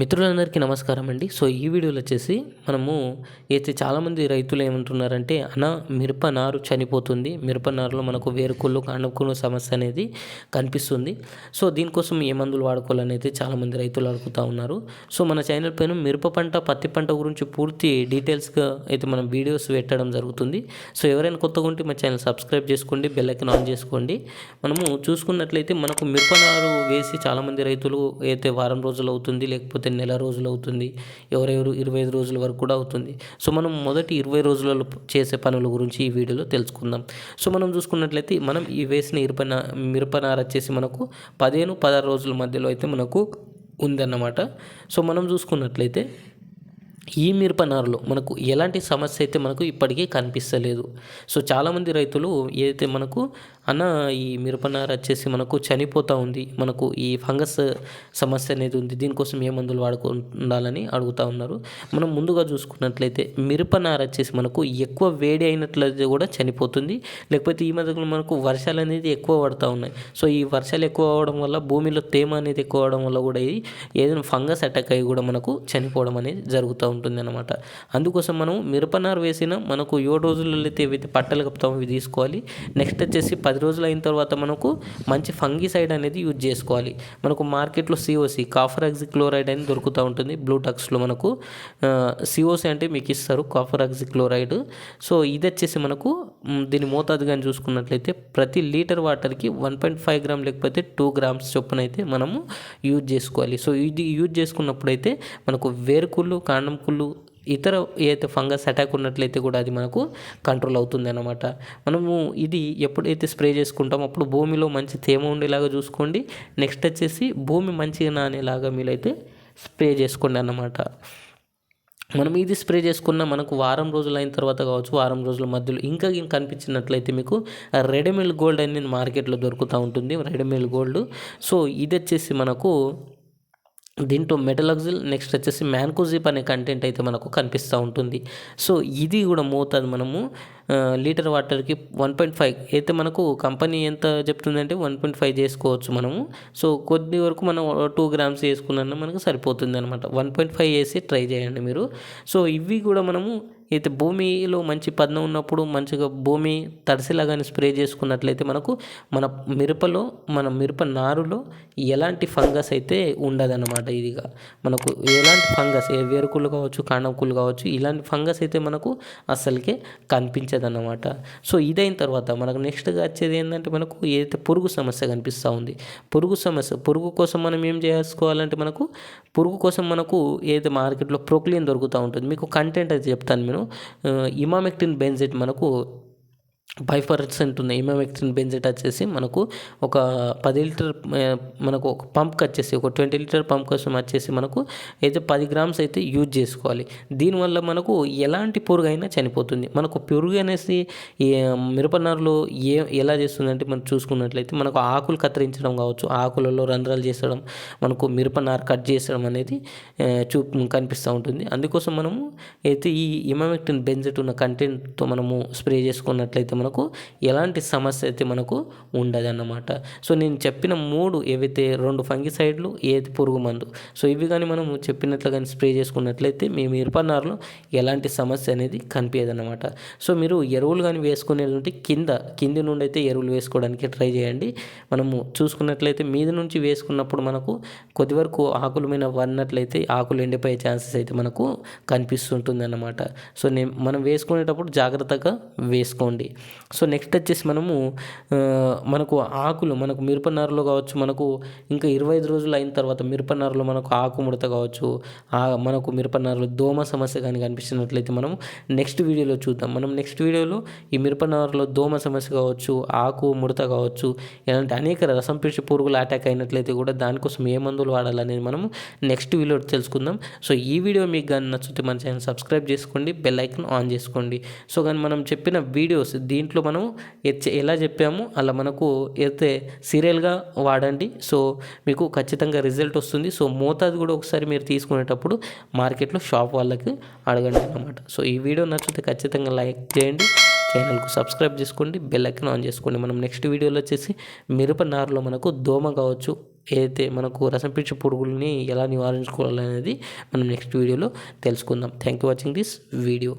మిత్రులందరికీ నమస్కారం అండి. సో ఈ వీడియోలో వచ్చేసి మనము అయితే చాలామంది రైతులు ఏమంటున్నారంటే అన్న మిరప నారు చనిపోతుంది. మిరప నారులో మనకు వేరుకుళ్ళు కాండకుళ్ళు సమస్య అనేది కనిపిస్తుంది. సో దీనికోసం ఏ మందులు వాడుకోవాలని అయితే చాలామంది రైతులు అడుగుతూ ఉన్నారు. సో మన ఛానల్ పైన మిరప పంట పత్తి పంట గురించి పూర్తి డీటెయిల్స్గా అయితే మనం వీడియోస్ పెట్టడం జరుగుతుంది. సో ఎవరైనా కొత్తగా ఉంటే మా ఛానల్ సబ్స్క్రైబ్ చేసుకోండి బెల్ ఐకన్ ఆన్ చేసుకోండి. మనము చూసుకున్నట్లయితే మనకు మిరప నారు వేసి చాలామంది రైతులు అయితే వారం రోజులు అవుతుంది. లేకపోతే నెల రోజులు అవుతుంది ఎవరెవరు ఇరవై ఐదు రోజుల వరకు కూడా అవుతుంది. సో మనం మొదటి ఇరవై రోజులలో చేసే పనుల గురించి ఈ వీడియోలో తెలుసుకుందాం. సో మనం చూసుకున్నట్లయితే మనం ఈ వేసిన ఇరపన మిరపనార వచ్చేసి మనకు పదిహేను పదహారు రోజుల మధ్యలో అయితే మనకు ఉందన్నమాట. సో మనం చూసుకున్నట్లయితే ఈ మిరపనారులో మనకు ఎలాంటి సమస్య అయితే మనకు ఇప్పటికీ కనిపిస్తలేదు. సో చాలామంది రైతులు ఏదైతే మనకు అన్న ఈ మిరపనార వచ్చేసి మనకు చనిపోతూ ఉంది మనకు ఈ ఫంగస్ సమస్య అనేది ఉంది దీనికోసం ఏ మందులు వాడుకుండాలని అడుగుతూ ఉన్నారు. మనం ముందుగా చూసుకున్నట్లయితే మిరప నార వచ్చేసి మనకు ఎక్కువ వేడి అయినట్లయితే కూడా చనిపోతుంది. లేకపోతే ఈ మధ్యలో మనకు వర్షాలు అనేది ఎక్కువ పడుతూ ఉన్నాయి. సో ఈ వర్షాలు ఎక్కువ అవడం వల్ల భూమిలో తేమ అనేది ఎక్కువ అవడం వల్ల కూడా ఇది ఏదైనా ఫంగస్ అటాక్ అయ్యి కూడా మనకు చనిపోవడం అనేది జరుగుతూ ఉంది ఉంటుంది అనమాట అందుకోసం మనం మిరపనారు వేసిన మనకు ఏడు రోజులలో అయితే ఏవైతే పట్టలు కప్పుతామో ఇవి తీసుకోవాలి. నెక్స్ట్ వచ్చేసి పది రోజులు అయిన తర్వాత మనకు మంచి ఫంగిసైడ్ అనేది యూజ్ చేసుకోవాలి. మనకు మార్కెట్లో సిఓసి కాఫర్ క్లోరైడ్ అనేది దొరుకుతూ ఉంటుంది. బ్లూటక్స్లో మనకు సిఓసి అంటే మీకు ఇస్తారు కాఫర్ క్లోరైడ్ సో ఇది వచ్చేసి మనకు దీని మోతాదు కానీ చూసుకున్నట్లయితే ప్రతి లీటర్ వాటర్కి వన్ పాయింట్ ఫైవ్ గ్రామ్ లేకపోతే టూ గ్రామ్స్ చొప్పున అయితే మనము యూజ్ చేసుకోవాలి. సో ఇది యూజ్ చేసుకున్నప్పుడు అయితే మనకు వేరుకుళ్ళు కాండం కుళ్ళు ఇతర ఏదైతే ఫంగస్ అటాక్ ఉన్నట్లయితే కూడా అది మనకు కంట్రోల్ అవుతుంది అన్నమాట మనము ఇది ఎప్పుడైతే స్ప్రే చేసుకుంటామో అప్పుడు భూమిలో మంచి తేమ ఉండేలాగా చూసుకోండి. నెక్స్ట్ వచ్చేసి భూమి మంచిగా నానేలాగా మీరైతే స్ప్రే చేసుకోండి అన్నమాట. మనం ఇది స్ప్రే చేసుకున్న మనకు వారం రోజులు అయిన తర్వాత కావచ్చు వారం రోజుల మధ్యలో ఇంకా ఇంకా కనిపించినట్లయితే మీకు రెడీమేడ్ గోల్డ్ అనేది మార్కెట్లో దొరుకుతూ ఉంటుంది. రెడీమేడ్ గోల్డ్ సో ఇది వచ్చేసి మనకు దీంట్లో మెటలాక్సిల్ నెక్స్ట్ వచ్చేసి మ్యాన్కోజిప్ అనే కంటెంట్ అయితే మనకు కనిపిస్తూ ఉంటుంది. సో ఇది కూడా మోతాదు మనము లీటర్ వాటర్కి వన్ పాయింట్ ఫైవ్. అయితే మనకు కంపెనీ ఎంత చెప్తుందంటే వన్ పాయింట్ ఫైవ్ చేసుకోవచ్చు మనము. సో కొద్ది వరకు మనం టూ గ్రామ్స్ వేసుకున్నా మనకు సరిపోతుంది అనమాట వన్ పాయింట్ ఫైవ్ వేసి ట్రై చేయండి మీరు. సో ఇవి కూడా మనము అయితే భూమిలో మంచి పదనం ఉన్నప్పుడు మంచిగా భూమి తడిసేలాగానే స్ప్రే చేసుకున్నట్లయితే మనకు మన మిరపలో మన మిరప నారులో ఎలాంటి ఫంగస్ అయితే ఉండదన్నమాట ఇదిగా. మనకు ఎలాంటి ఫంగస్ ఏ వేరుకుళ్ళు కావచ్చు కాణకులు కావచ్చు ఇలాంటి ఫంగస్ అయితే మనకు అస్సలకే కనిపించదన్నమాట. సో ఇదైన తర్వాత మనకు నెక్స్ట్గా వచ్చేది ఏంటంటే మనకు ఏదైతే పురుగు సమస్య కనిపిస్తూ ఉంది పురుగు సమస్య పురుగు కోసం మనం ఏం చేసుకోవాలంటే మనకు పురుగు కోసం మనకు ఏదైతే మార్కెట్లో ప్రోక్లియన్ దొరుకుతూ ఉంటుంది మీకు కంటెంట్ అయితే చెప్తాను నేను. ఇమామెక్టిన్ బెంజెట్ మనకు ఫైవ్ పర్సెంట్ ఉంది ఇమామెక్టిన్ బెంజెట్ వచ్చేసి మనకు ఒక పది లీటర్ మనకు ఒక పంప్కి వచ్చేసి ఒక ట్వంటీ లీటర్ పంప్ కోసం వచ్చేసి మనకు అయితే పది గ్రామ్స్ అయితే యూజ్ చేసుకోవాలి. దీనివల్ల మనకు ఎలాంటి పురుగు అయినా చనిపోతుంది. మనకు పురుగు అనేసి ఈ మిరపనారులో ఏ ఎలా చేస్తుందంటే మనం చూసుకున్నట్లయితే మనకు ఆకులు కత్తిరించడం కావచ్చు ఆకులలో రంధ్రాలు చేసడం మనకు మిరపనారు కట్ చేసడం అనేది చూ కనిపిస్తూ ఉంటుంది. అందుకోసం మనము అయితే ఈ ఇమామెక్టిన్ బెంజెట్ ఉన్న కంటెంట్తో మనము స్ప్రే చేసుకున్నట్లయితే మనకు ఎలాంటి సమస్య అయితే మనకు ఉండదన్నమాట. సో నేను చెప్పిన మూడు ఏవైతే రెండు ఫంగిసైడ్లు ఏది పురుగు మందు. సో ఇవి కానీ మనం చెప్పినట్లు కానీ స్ప్రే చేసుకున్నట్లయితే మీ మిరపనారులో ఎలాంటి సమస్య అనేది కనిపించదన్నమాట సో మీరు ఎరువులు కానీ వేసుకునే కింద కింది నుండి అయితే ఎరువులు వేసుకోవడానికి ట్రై చేయండి. మనము చూసుకున్నట్లయితే మీద నుంచి వేసుకున్నప్పుడు మనకు కొద్ది వరకు ఆకుల మీద పడినట్లయితే ఆకులు ఎండిపోయే ఛాన్సెస్ అయితే మనకు కనిపిస్తుంటుంది అన్నమాట సో నేను మనం వేసుకునేటప్పుడు జాగ్రత్తగా వేసుకోండి. సో నెక్స్ట్ వచ్చేసి మనము మనకు ఆకులు మనకు మిరపనారులో కావచ్చు మనకు ఇంకా ఇరవై ఐదు రోజులు అయిన తర్వాత మిరపనారులో మనకు ఆకు ముడత కావచ్చు ఆ మనకు మిరపనారులో దోమ సమస్య కానీ కనిపిస్తున్నట్లయితే మనం నెక్స్ట్ వీడియోలో చూద్దాం. మనం నెక్స్ట్ వీడియోలో ఈ మిరపనారులో దోమ సమస్య కావచ్చు ఆకు ముడత కావచ్చు ఇలాంటి అనేక రసం పీల్చి పురుగులు అటాక్ అయినట్లయితే కూడా దానికోసం ఏ మందులు వాడాలనేది మనము నెక్స్ట్ వీడియో తెలుసుకుందాం. సో ఈ వీడియో మీకు కానీ నచ్చితే మన ఛానల్ సబ్స్క్రైబ్ చేసుకోండి బెల్ ఐకన్ ఆన్ చేసుకోండి. సో కానీ మనం చెప్పిన వీడియోస్ దీంట్లో మనం ఎచ్చ- ఎలా చెప్పామో? అలా మనకు అయితే సీరియల్గా వాడండి. సో మీకు ఖచ్చితంగా రిజల్ట్ వస్తుంది. సో మోతాదు కూడా ఒకసారి మీరు తీసుకునేటప్పుడు మార్కెట్లో షాప్ వాళ్ళకి అడగండి అన్నమాట. సో ఈ వీడియో నచ్చితే ఖచ్చితంగా లైక్ చేయండి. ఛానల్కు సబ్స్క్రైబ్ చేసుకోండి. బెల్ ఐకన్ ఆన్ చేసుకోండి. మనం నెక్స్ట్ వీడియోలో వచ్చేసి మిరప నారులో మనకు దోమ కావచ్చు ఏదైతే మనకు రసం పీల్చే పురుగుల్ని ఎలా నివారించుకోవాలనేది మనం నెక్స్ట్ వీడియోలో తెలుసుకుందాం. Thank you watching this video.